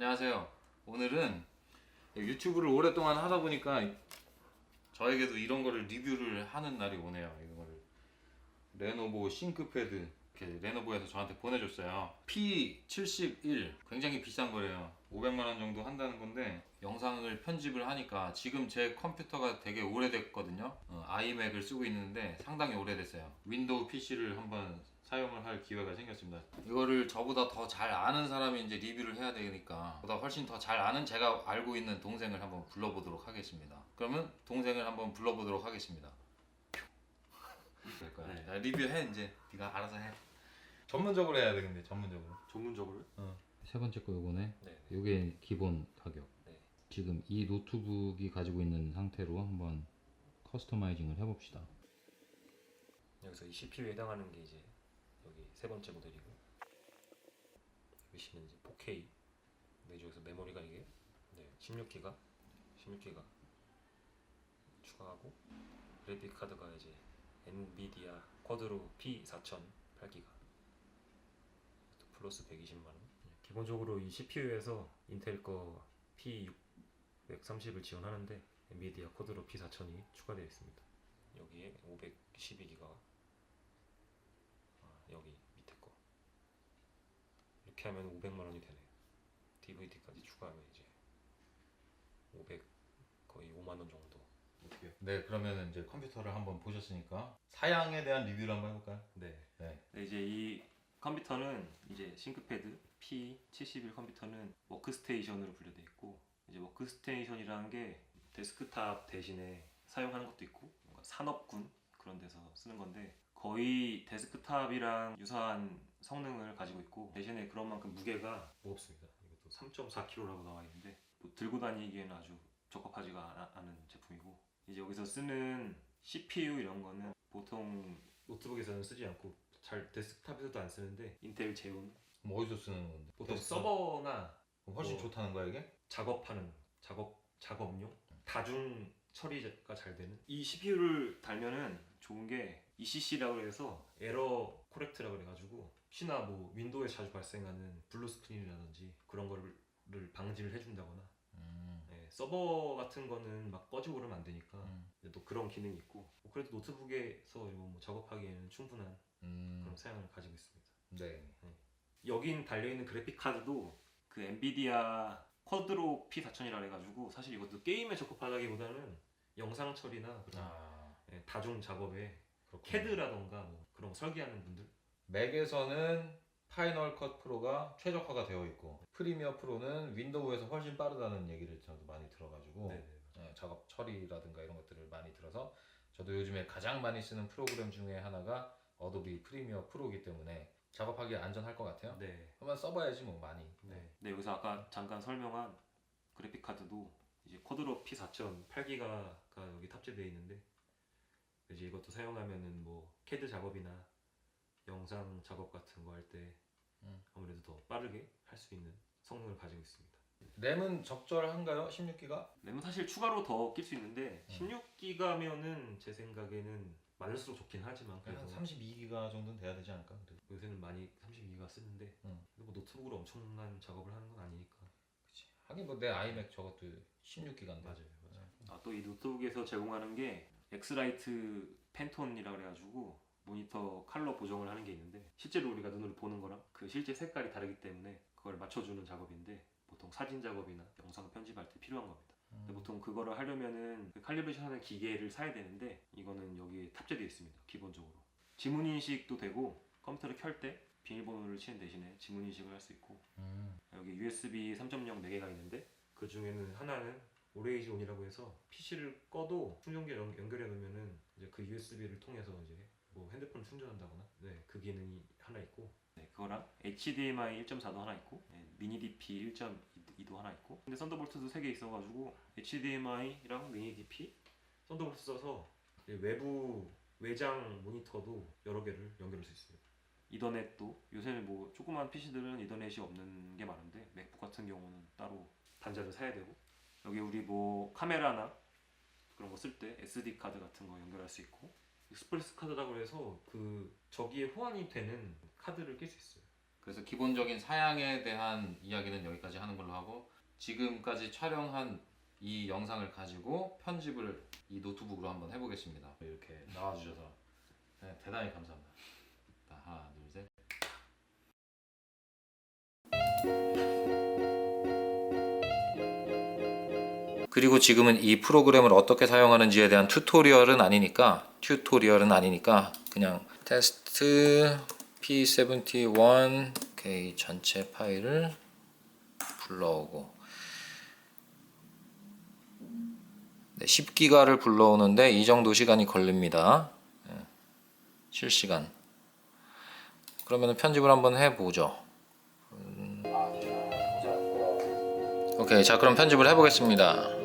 안녕하세요. 오늘은 유튜브를 오랫동안 하다 보니까 저에게도 이런 거를 리뷰를 하는 날이 오네요. 이거를 레노버 싱크패드 이렇게 레노버에서 저한테 보내줬어요. P71 굉장히 비싼 거래요. 500만 원 정도 한다는 건데 영상을 편집을 하니까 지금 제 컴퓨터가 되게 오래됐거든요. 어, 아이맥을 쓰고 있는데 상당히 오래됐어요. 윈도우 PC를 한번 사용을 할 기회가 생겼습니다. 이거를 저보다 더 잘 아는 사람이 이제 리뷰를 해야 되니까 보다 훨씬 더 잘 아는 제가 알고 있는 동생을 한번 불러보도록 하겠습니다. 그러면 동생을 한번 불러보도록 하겠습니다. 될 거야. 네. 자, 리뷰해 이제 네가 알아서 해. 전문적으로 해야 돼 근데 전문적으로. 전문적으로? 세 번째 거 요거네. 네. 요게 기본 가격. 네. 지금 이 노트북이 가지고 있는 상태로 한번 커스터마이징을 해봅시다. 여기서 이 CPU에 해당하는 게 이제 여기 세 번째 모델이고 위시는 이제 4K 근데 여기서 메모리가 이게 네, 16기가? 16기가. 추가하고 그래픽 카드가 이제 엔비디아 쿼드로 P4000 8기가. 또 플러스 120만 원. 기본적으로 이 CPU에서 인텔 거 P630을 지원하는데 엔비디아 쿼드로 P4000이 추가되어 있습니다. 여기에 512기가 아, 여기 밑에 거 이렇게 하면 500만 원이 되네요. DVD까지 추가하면 이제 500 거의 5만 원 정도. 네, 그러면 이제 컴퓨터를 한번 보셨으니까 사양에 대한 리뷰를 한번 해볼까요? 네. 네. 네, 이제 이 컴퓨터는 이제 싱크패드 P71 컴퓨터는 워크스테이션으로 분류되어 있고 이제 워크스테이션이라는 게 데스크탑 대신에 사용하는 것도 있고 뭔가 산업군 그런 데서 쓰는 건데 거의 데스크탑이랑 유사한 성능을 가지고 있고 대신에 그런 만큼 무게가 무겁습니다. 이것도 3.4kg라고 나와 있는데 뭐 들고 다니기에는 아주 적합하지가 않- 않은 제품이고 이제 여기서 쓰는 CPU 이런 거는 보통 노트북에서는 쓰지 않고 잘 데스크탑에서도 안 쓰는데 인텔 제온 그럼 어디서 쓰는 건데? 보통 데스크? 서버나 그럼 훨씬 뭐- 좋다는 거야 이게? 작업하는 작업 작업용 다중 처리가 잘 되는 이 CPU를 달면은 좋은 게 ECC라고 해서 에러 코렉트라고 그래가지고 혹시나 뭐 윈도우에 자주 발생하는 블루 스크린이라든지 그런 거를 방지를 해준다거나 음. 예, 서버 같은 거는 막 꺼지고 그러면 안 되니까 음. 또 그런 기능이 있고 뭐 그래도 노트북에서 뭐 작업하기에는 충분한 음. 그런 사양을 가지고 있습니다. 네. 여긴 달려있는 그래픽 카드도 그 엔비디아 쿼드로 P4000이라 해가지고 사실 이것도 게임에 적합하다기보다는 영상 처리나 그런 아. 예, 다중 작업에 그렇군요. 캐드라던가 뭐 그런 거 설계하는 분들 맥에서는 파이널 컷 프로가 최적화가 되어 있고 프리미어 프로는 윈도우에서 훨씬 빠르다는 얘기를 저도 많이 들어가지고 네네, 어, 작업 처리라든가 이런 것들을 많이 들어서 저도 요즘에 가장 많이 쓰는 프로그램 중에 하나가 어도비 프리미어 프로이기 때문에 작업하기 안전할 것 같아요. 네. 한번 써봐야지 뭐 많이. 네. 네 여기서 아까 잠깐 설명한 그래픽 카드도 이제 쿼드로 P4000 8기가가 여기 탑재되어 있는데 이제 이것도 사용하면은 뭐 캐드 작업이나 영상 작업 같은 거 할 때 음. 아무래도 더 빠르게 할 수 있는 성능을 가지고 있습니다. 램은 적절한가요? 16기가? 램은 사실 추가로 더 낄 수 있는데 음. 16기가면은 제 생각에는 많을수록 좋긴 하지만 그래서 32기가 정도는 돼야 되지 않을까? 그래도. 요새는 많이 32기가 쓰는데 음. 뭐 노트북으로 엄청난 작업을 하는 건 아니니까. 하긴 뭐 내 아이맥 저것도 16기가인데. 맞아요, 맞아요. 아 또 이 노트북에서 제공하는 게 엑스라이트 펜톤이라 그래가지고 모니터 컬러 보정을 하는 게 있는데 실제로 우리가 눈으로 보는 거랑 그 실제 색깔이 다르기 때문에 그걸 맞춰주는 작업인데 보통 사진 작업이나 영상 편집할 때 필요한 겁니다. 근데 보통 그거를 하려면은 그 칼리브레이션 하는 기계를 사야 되는데 이거는 여기에 탑재되어 있습니다. 기본적으로 지문 인식도 되고 컴퓨터를 켤 때 비밀번호를 치는 대신에 지문 인식을 할 수 있고 음. 여기 USB 3.0 4개가 있는데 그 중에는 하나는 오레이지 온이라고 해서 PC를 꺼도 충전기 연, 연결해 놓으면은 이제 그 USB를 통해서 이제 뭐 핸드폰 충전한다거나 네 그 기능이 하나 있고 네 그거랑 HDMI 1.4도 하나 있고 네, 미니 DP 1.2도 하나 있고 근데 썬더볼트도 3개 있어가지고 HDMI랑 미니 DP 썬더볼트 써서 외부 외장 모니터도 여러 개를 연결할 수 있어요. 이더넷도 요새는 뭐 조그만 PC들은 이더넷이 없는 게 많은데 맥북 같은 경우는 따로 단자를 사야 되고 여기 우리 뭐 카메라나 그런 거 쓸 때 SD 카드 같은 거 연결할 수 있고 익스프레스 카드라고 해서 그 저기에 호환이 되는 카드를 낄 수 있어요. 그래서 기본적인 사양에 대한 이야기는 여기까지 하는 걸로 하고 지금까지 촬영한 이 영상을 가지고 편집을 이 노트북으로 한번 해보겠습니다. 이렇게 나와주셔서 네, 대단히 감사합니다. 자, 하나, 둘, 셋. 그리고 지금은 이 프로그램을 어떻게 사용하는지에 대한 튜토리얼은 아니니까 튜토리얼은 아니니까 그냥 테스트 P71 오케이 전체 파일을 불러오고 네, 10기가를 불러오는데 이 정도 시간이 걸립니다. 예, 실시간. 그러면 편집을 한번 해보죠. 음, 오케이, 자 그럼 편집을 해보겠습니다.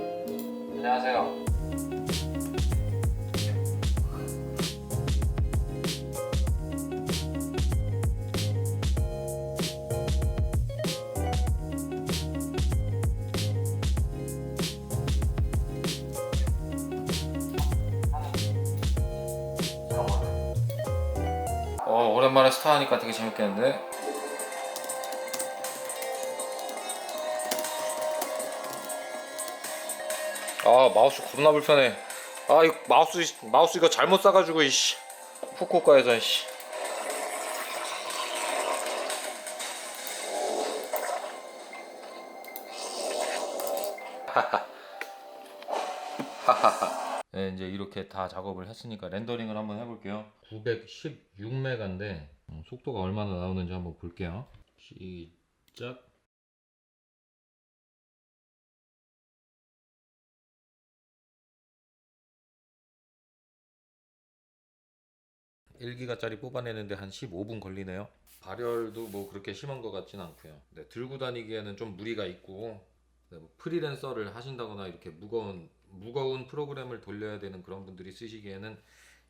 오랜만에 스타 하니까 되게 재밌겠는데? 아 마우스 겁나 불편해. 아 이거 마우스 마우스 이거 잘못 싸가지고 이씨. 후쿠오카에서 이씨 네, 이제 이렇게 다 작업을 했으니까 렌더링을 한번 해볼게요 916메가인데 음, 속도가 얼마나 나오는지 한번 볼게요 시작 1기가짜리 뽑아내는데 한 15분 걸리네요. 발열도 뭐 그렇게 심한 것 같진 않고요. 네, 들고 다니기에는 좀 무리가 있고 네, 뭐 프리랜서를 하신다거나 이렇게 무거운 무거운 프로그램을 돌려야 되는 그런 분들이 쓰시기에는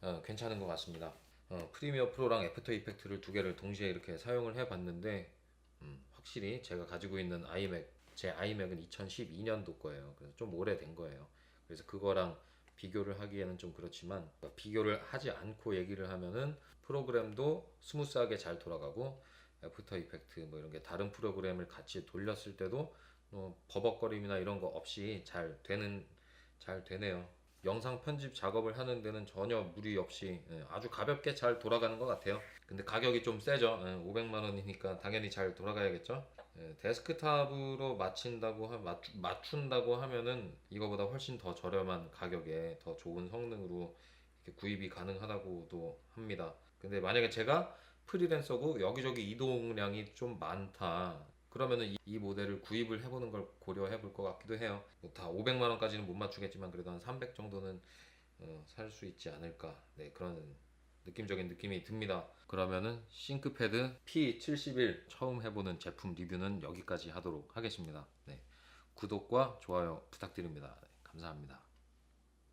어, 괜찮은 것 같습니다. 어, 프리미어 프로랑 애프터 이펙트를 두 개를 동시에 이렇게 사용을 해봤는데 음, 확실히 제가 가지고 있는 아이맥 제 아이맥은 2012년도 거예요. 그래서 좀 오래된 거예요. 그래서 그거랑 비교를 하기에는 좀 그렇지만 비교를 하지 않고 얘기를 하면은 프로그램도 스무스하게 잘 돌아가고 애프터 이펙트 뭐 이런 게 다른 프로그램을 같이 돌렸을 때도 뭐 버벅거림이나 이런 거 없이 잘 되는 잘 되네요. 영상 편집 작업을 하는 데는 전혀 무리 없이 예, 아주 가볍게 잘 돌아가는 것 같아요. 근데 가격이 좀 세죠. 500만 원이니까 당연히 잘 돌아가야겠죠. 예, 데스크탑으로 맞춘다고 하, 맞추, 맞춘다고 하면은 이거보다 훨씬 더 저렴한 가격에 더 좋은 성능으로 구입이 가능하다고도 합니다. 근데 만약에 제가 프리랜서고 여기저기 이동량이 좀 많다. 그러면은 이, 이 모델을 구입을 해보는 걸 고려해 볼 것 같기도 해요. 뭐다 500만 원까지는 못 맞추겠지만 그래도 한 300 정도는 어, 살수 있지 않을까. 네 그런 느낌적인 느낌이 듭니다. 그러면은 싱크패드 P71 처음 해보는 제품 리뷰는 여기까지 하도록 하겠습니다. 네, 구독과 좋아요 부탁드립니다. 네, 감사합니다.